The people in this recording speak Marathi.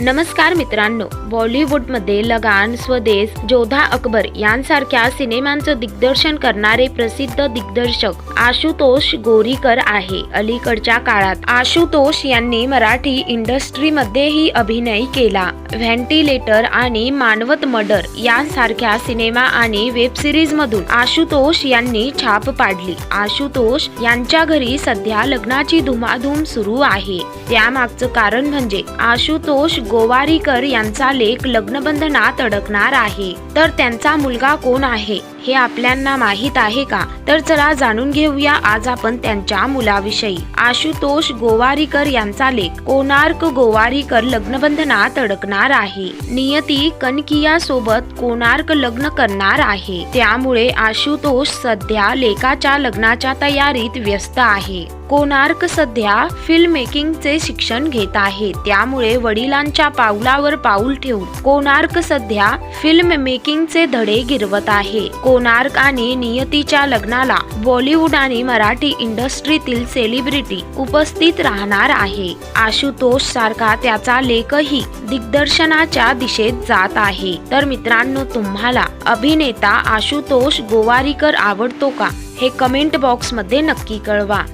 नमस्कार मित्रांनो बॉलिवूडमध्ये लगान स्वदेश जोधा अकबर यांसारख्या सिनेमांचं दिग्दर्शन करणारे प्रसिद्ध दिग्दर्शक आशुतोष गोरीकर आहे. अलीकडच्या काळात आशुतोष यांनी मराठी इंडस्ट्रीमध्येही अभिनय केला. व्हेंटिलेटर आणि मानवत मर्डर यांसारख्या सिनेमा आणि वेब सिरीजमधून आशुतोष यांनी छाप पाडली. आशुतोष यांच्या घरी सध्या लग्नाची धुमाधूम सुरू आहे. त्यामागचं कारण म्हणजे आशुतोष गोवारीकर यांचा लेख लग्नबंधनात अडकणार आहे. तर त्यांचा मुलगा कोण आहे? हे आपल्यांना माहीत आहे का? तर चला जाणून घेऊया आज आपण त्यांच्या मुलाविषयी. आशुतोष गोवारीकर यांचा लेख कोणार्क गोवारीकर लग्नबंधनात अडकणार आहे. नियती कनकिया सोबत कोणार्क लग्न करणार आहे. त्यामुळे आशुतोष सध्या लेकाच्या लग्नाच्या तयारीत व्यस्त आहे. कोणार्क सध्या फिल्म मेकिंगचे शिक्षण घेत आहे. त्यामुळे वडिलांच्या पावलावर पाऊल ठेवून कोणार्क सध्या फिल्म मेकिंगचे धडे गिरवत आहे. कोणार्क आणि नियतीच्या लग्नाला बॉलिवूड आणि मराठी इंडस्ट्रीतील सेलिब्रिटी उपस्थित राहणार आहे. आशुतोष सारखा त्याचा लेखही दिग्दर्शनाच्या दिशेत जात आहे. तर मित्रांनो तुम्हाला अभिनेता आशुतोष गोवारीकर आवडतो का? हे कमेंट बॉक्समध्ये नक्की कळवा.